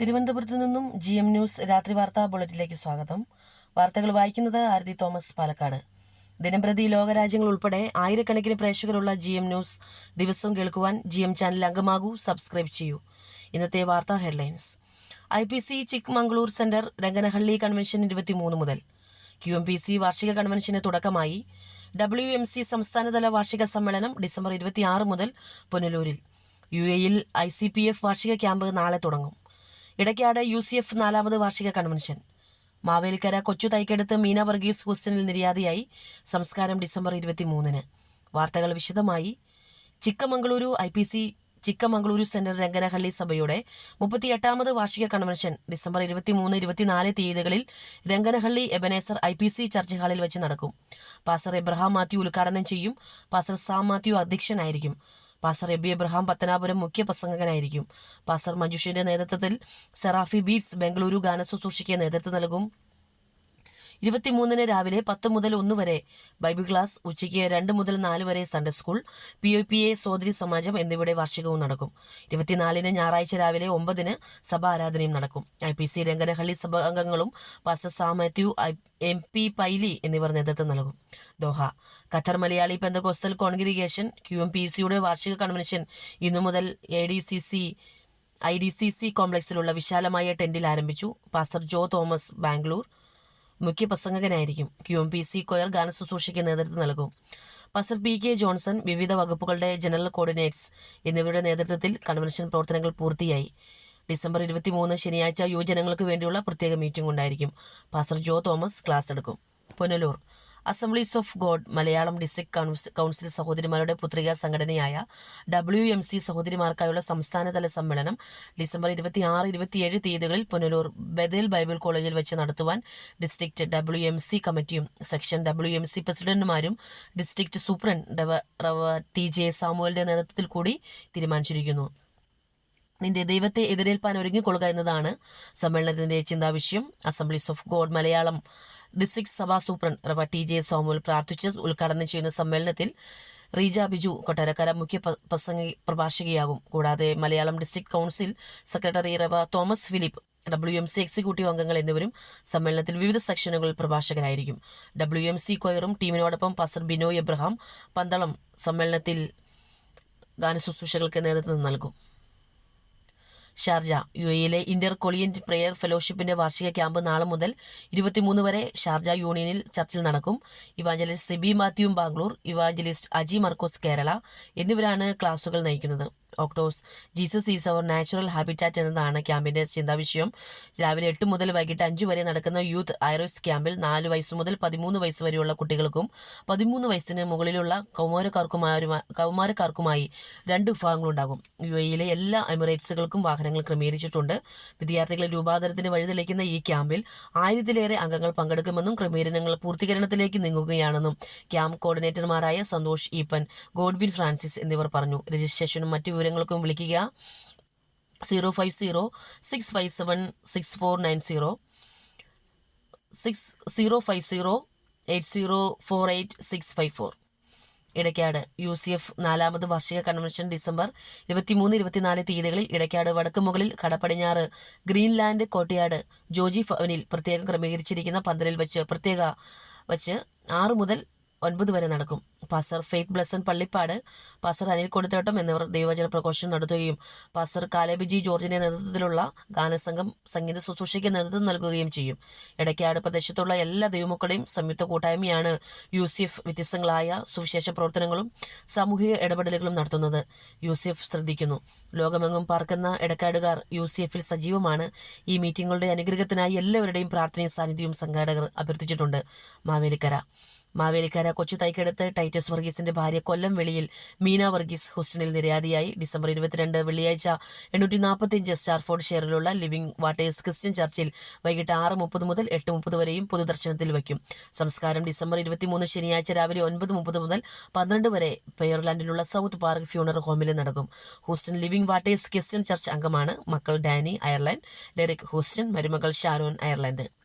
തിരുവനന്തപുരത്ത് നിന്നും G M news രാത്രി വാർത്താ ബുള്ളറ്റിലേക്ക് സ്വാഗതം. വാർത്തകൾ വായിക്കുന്നത് ആരതി തോമസ് പാലക്കാട്. ദിനംപ്രതി ലോകരാജ്യങ്ങൾ ഉൾപ്പെടെ ആയിരക്കണക്കിന് പ്രേക്ഷകരുള്ള ജി എം ന്യൂസ് ദിവസവും കേൾക്കുവാൻ ജി എം ചാനൽ അംഗമാകൂ സബ്സ്ക്രൈബ് ചെയ്യൂ. ഇന്നത്തെ വാർത്താ headlines. I P C Chikmagalur centre Ranganahalli convention ഇരുപത്തിമൂന്ന് മുതൽ. ക്യു എം പി സി വാർഷിക കൺവെൻഷന് തുടക്കമായി. ഡബ്ല്യു എം സി സംസ്ഥാനതല വാർഷിക സമ്മേളനം ഡിസംബർ ഇരുപത്തിയാറ് മുതൽ പുനലൂരിൽ. യു എയിൽ ഐ സി പി എഫ് വാർഷിക ക്യാമ്പ് നാളെ തുടങ്ങും. ഇടയ്ക്കാട് യു സി എഫ് നാലാമത് വാർഷിക കൺവെൻഷൻ. മാവേലിക്കര കൊച്ചു തൈക്കടുത്ത് മീന വർഗീസ് ഹൂസ്റ്റനിൽ നിര്യാതയായി സംസ്കാരം ഡിസംബർ ഇരുപത്തിമൂന്നിന്. വാർത്തകൾ വിശദമായി. Chikkamagaluru I P C Chikkamagaluru centre Ranganahalli സഭയുടെ മുപ്പത്തിയെട്ടാമത് വാർഷിക കൺവെൻഷൻ ഡിസംബർ ഇരുപത്തിമൂന്ന് ഇരുപത്തിനാല് തീയതികളിൽ Ranganahalli Ebenezer I P C church ഹാളിൽ വെച്ച് നടക്കും. പാസർ എബ്രഹാം മാത്യു ഉദ്ഘാടനം ചെയ്യും. പാസർ സാം മാത്യു അധ്യക്ഷനായിരിക്കും. പാസർ എബി എബ്രഹാം പത്തനാപുരം മുഖ്യ പ്രസംഗകനായിരിക്കും. പാസർ മഞ്ജുഷിന്റെ നേതൃത്വത്തിൽ സെറാഫി ബീറ്റ്സ് ബംഗളൂരു ഗാനശുശ്രൂഷയ്ക്ക് നേതൃത്വം നൽകും. ഇരുപത്തിമൂന്നിന് രാവിലെ പത്ത് മുതൽ ഒന്ന് വരെ ബൈബിൾ ക്ലാസ് ഉച്ചയ്ക്ക് രണ്ട് മുതൽ നാല് വരെ Sunday school P O P A സോദരി സമാജം എന്നിവയുടെ വാർഷികവും നടക്കും. ഇരുപത്തിനാലിന് ഞായറാഴ്ച രാവിലെ ഒമ്പതിന് സഭ ആരാധനയും നടക്കും. ഐ പി സി രംഗനഹള്ളി സഭ അംഗങ്ങളും പാസ്റ്റർ സാ മാത്യു എം പി പൈലി എന്നിവർ നേതൃത്വം നൽകും. Doha. Qatar Malayali Pentecostal congregation Q M P സിയുടെ വാർഷിക കൺവെൻഷൻ ഇന്നു മുതൽ A D C C I D C C കോംപ്ലക്സിലുള്ള വിശാലമായ ടെന്റിൽ ആരംഭിച്ചു. Pastor Joe Thomas Bangalore. മുഖ്യ പ്രസംഗകനായിരിക്കും Q M P C choir ഗാനശുശ്രൂഷയ്ക്ക് നേതൃത്വം നൽകും. പസർ പി കെ ജോൺസൺ വിവിധ വകുപ്പുകളുടെ ജനറൽ കോർഡിനേറ്റ്സ് എന്നിവരുടെ നേതൃത്വത്തിൽ കൺവെൻഷൻ പ്രവർത്തനങ്ങൾ പൂർത്തിയായി. ഡിസംബർ ഇരുപത്തിമൂന്ന് ശനിയാഴ്ച യുവജനങ്ങൾക്ക് വേണ്ടിയുള്ള പ്രത്യേക മീറ്റിംഗ് ഉണ്ടായിരിക്കും. പാസർ ജോ തോമസ് ക്ലാസ് എടുക്കും. Punalur. Assemblies of God Malayalam district council സഹോദരിമാരുടെ പുത്രിക സംഘടനയായ ഡബ്ല്യു എം സി സഹോദരിമാർക്കായുള്ള സംസ്ഥാനതല സമ്മേളനം ഡിസംബർ ഇരുപത്തി ആറ് ഇരുപത്തിയേഴ് തീയതികളിൽ പുനലൂർ ബദേൽ ബൈബിൾ കോളേജിൽ വെച്ച് നടത്തുവാൻ ഡിസ്ട്രിക്ട് ഡബ്ല്യു എം സി കമ്മിറ്റിയും സെക്ഷൻ ഡബ്ല്യു എം സി പ്രസിഡന്റുമാരും ഡിസ്ട്രിക്ട് സൂപ്രണ്ട് ടി ജെ സാമുവലിന്റെ നേതൃത്വത്തിൽ കൂടി തീരുമാനിച്ചിരിക്കുന്നു. നിന്റെ ദൈവത്തെ എതിരേൽപ്പാൻ ഒരുങ്ങിക്കൊള്ളുക എന്നതാണ് സമ്മേളനത്തിന്റെ ചിന്താവിഷയം. Assemblies of God Malayalam district സഭാ superintendent Rev T J Samuel പ്രാർത്ഥിച്ച് ഉദ്ഘാടനം ചെയ്യുന്ന സമ്മേളനത്തിൽ റീജ ബിജു കൊട്ടാരക്കര മുഖ്യ പ്രസംഗി പ്രഭാഷകയാകും. കൂടാതെ Malayalam district council secretary Rev Thomas Philip W M C executive അംഗങ്ങൾ എന്നിവരും സമ്മേളനത്തിൽ വിവിധ സെക്ഷനുകളിൽ പ്രഭാഷകരായിരിക്കും. ഡബ്ല്യു എം സി കൊയറും ടീമിനോടൊപ്പം പസർ ബിനോയ് എബ്രഹാം പന്തളം സമ്മേളനത്തിൽ ഗാനശുശ്രൂഷകൾക്ക് നേതൃത്വം നൽകും. ഷാർജ യു എയിലെ ഇന്റർ കൊളിയൻ പ്രെയർ ഫെലോഷിപ്പിന്റെ വാർഷിക ക്യാമ്പ് നാളെ മുതൽ ഇരുപത്തിമൂന്ന് വരെ ഷാർജ യൂണിയനിൽ ചർച്ചിൽ നടക്കും. ഇവാഞ്ചലിസ്റ്റ് സെബി മാത്യു ബാംഗ്ലൂർ ഇവാഞ്ചലിസ്റ്റ് അജി മർക്കോസ് കേരള എന്നിവരാണ് ക്ലാസുകൾ നയിക്കുന്നത്. ഓക്ടോസ് Jesus is our natural habitat എന്നതാണ് ക്യാമ്പിന്റെ ചിന്താവിഷയം. രാവിലെ എട്ട് മുതൽ വൈകിട്ട് അഞ്ച് വരെ നടക്കുന്ന യൂത്ത് ഐറോസ് ക്യാമ്പിൽ നാല് വയസ്സ് മുതൽ പതിമൂന്ന് വയസ്സ് വരെയുള്ള കുട്ടികൾക്കും പതിമൂന്ന് വയസ്സിന് മുകളിലുള്ള കൗമാരക്കാർക്കുമാരുമായി കൗമാരക്കാർക്കുമായി രണ്ട് വിഭാഗങ്ങളുണ്ടാകും. യു എയിലെ എല്ലാ എമിറേറ്റ്സുകൾക്കും വാഹനങ്ങൾ ക്രമീകരിച്ചിട്ടുണ്ട്. വിദ്യാർത്ഥികളെ രൂപാന്തരത്തിന് വഴിതെളിക്കുന്ന ഈ ക്യാമ്പിൽ ആയിരത്തിലേറെ അംഗങ്ങൾ പങ്കെടുക്കുമെന്നും ക്രമീകരണങ്ങൾ പൂർത്തീകരണത്തിലേക്ക് നീങ്ങുകയാണെന്നും ക്യാമ്പ് കോർഡിനേറ്റർമാരായ സന്തോഷ് ഈപ്പൻ ഗോഡ്വിൻ ഫ്രാൻസിസ് എന്നിവർ പറഞ്ഞു. രജിസ്ട്രേഷനും മറ്റു വിവരങ്ങൾക്കും വിളിക്കുക. Zero five zero six five seven six four nine zero. Six zero five zero eight zero four eight six five four. Idakkad U C F നാലാമത് വാർഷിക കൺവെൻഷൻ ഡിസംബർ ഇരുപത്തിമൂന്ന് ഇരുപത്തിനാല് തീയതികളിൽ ഇടയ്ക്കാട് വടക്ക് മുകളിൽ കടപ്പടിഞ്ഞാറ് ഗ്രീൻലാൻഡ് കോട്ടയാട് ജോജി ഭവനിൽ പ്രത്യേകം ക്രമീകരിച്ചിരിക്കുന്ന പന്തലിൽ വെച്ച് പ്രത്യേക വച്ച് ആറ് മുതൽ ഒൻപത് വരെ നടക്കും. Pastor Faith Blessan Pallippad pastor Anil Koduthottam എന്നിവർ ദൈവവചന പ്രഘോഷം നടത്തുകയും പാസർ കാലബിജി ജോർജിന്റെ നേതൃത്വത്തിലുള്ള ഗാനസംഘം സംഗീത ശുശ്രൂഷയ്ക്ക് നേതൃത്വം നൽകുകയും ചെയ്യും. ഇടയ്ക്കാട് പ്രദേശത്തുള്ള എല്ലാ ദൈവമക്കളുടെയും സംയുക്ത കൂട്ടായ്മയാണ് യൂസിഫ് വ്യത്യസ്തങ്ങളായ സുവിശേഷ പ്രവർത്തനങ്ങളും സാമൂഹിക ഇടപെടലുകളും നടത്തുന്നത്. യൂസിഫ് ശ്രദ്ധിക്കുന്നു. ലോകമെങ്ങും പാർക്കുന്ന ഇടക്കാടുകാർ യൂസിഎഫിൽ സജീവമാണ്. ഈ മീറ്റിംഗുകളുടെ അനുഗ്രഹത്തിനായി എല്ലാവരുടെയും പ്രാർത്ഥനയും സാന്നിധ്യവും സംഘാടകർ അഭ്യർത്ഥിച്ചിട്ടുണ്ട്. മാവേലിക്കര. മാവേലിക്കര കൊച്ചു തൈക്കടുത്ത് ടൈറ്റസ് വർഗീസിന്റെ ഭാര്യ കൊല്ലം വെളിയിൽ മീന വർഗീസ് ഹുസ്റ്റണിൽ നിര്യാതിയായി. ഡിസംബർ ഇരുപത്തിരണ്ട് വെള്ളിയാഴ്ച എണ്ണൂറ്റി നാൽപ്പത്തിയഞ്ച് സ്റ്റാർഫോർഡ് ഷെയറിലുള്ള ലിവിംഗ് വാട്ടേഴ്സ് ക്രിസ്ത്യൻ ചർച്ചിൽ വൈകിട്ട് ആറ് മുപ്പത് മുതൽ എട്ട് മുപ്പത് വരെയും പൊതുദർശനത്തിൽ വയ്ക്കും. സംസ്കാരം ഡിസംബർ ഇരുപത്തിമൂന്ന് ശനിയാഴ്ച രാവിലെ ഒൻപത് മുപ്പത് മുതൽ പന്ത്രണ്ട് വരെ പെയർലാൻഡിലുള്ള സൗത്ത് പാർക്ക് ഫ്യൂണർ ഹോമിൽ നടക്കും. Houston living waters Christian church അംഗമാണ് മക്കൾ ഡാനി അയർലൻഡ് ഡെറിക് ഹൂസ്റ്റൺ മരുമകൾ ഷാരോൺ അയർലൻഡ്.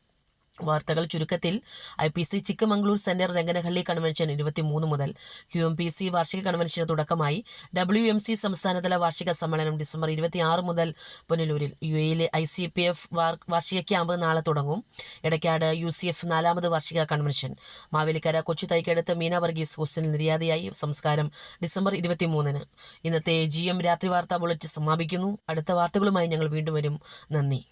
വാർത്തകൾ ചുരുക്കത്തിൽ I P C Chikmagalur centre Ranganahalli convention ഇരുപത്തിമൂന്ന് മുതൽ ക്യു എം പി സി വാർഷിക കൺവെൻഷന് തുടക്കമായി ഡബ്ല്യു എം സി സംസ്ഥാനതല വാർഷിക സമ്മേളനം ഡിസംബർ ഇരുപത്തിയാറ് മുതൽ പുനലൂരിൽ യു എയിലെ ഐ സി പി എഫ് വാർഷിക ക്യാമ്പ് നാളെ തുടങ്ങും. ഇടയ്ക്കാട് യു സി എഫ് നാലാമത് വാർഷിക കൺവെൻഷൻ. മാവേലിക്കര കൊച്ചു തൈക്കടുത്ത് മീന വർഗീസ് ഹോസ്റ്റലിൽ നിര്യാതയായി സംസ്കാരം ഡിസംബർ ഇരുപത്തിമൂന്നിന്. ഇന്നത്തെ ജി എം രാത്രി വാർത്താ ബുള്ളറ്റ് സമാപിക്കുന്നു. അടുത്ത വാർത്തകളുമായി ഞങ്ങൾ വീണ്ടും വരും. നന്ദി.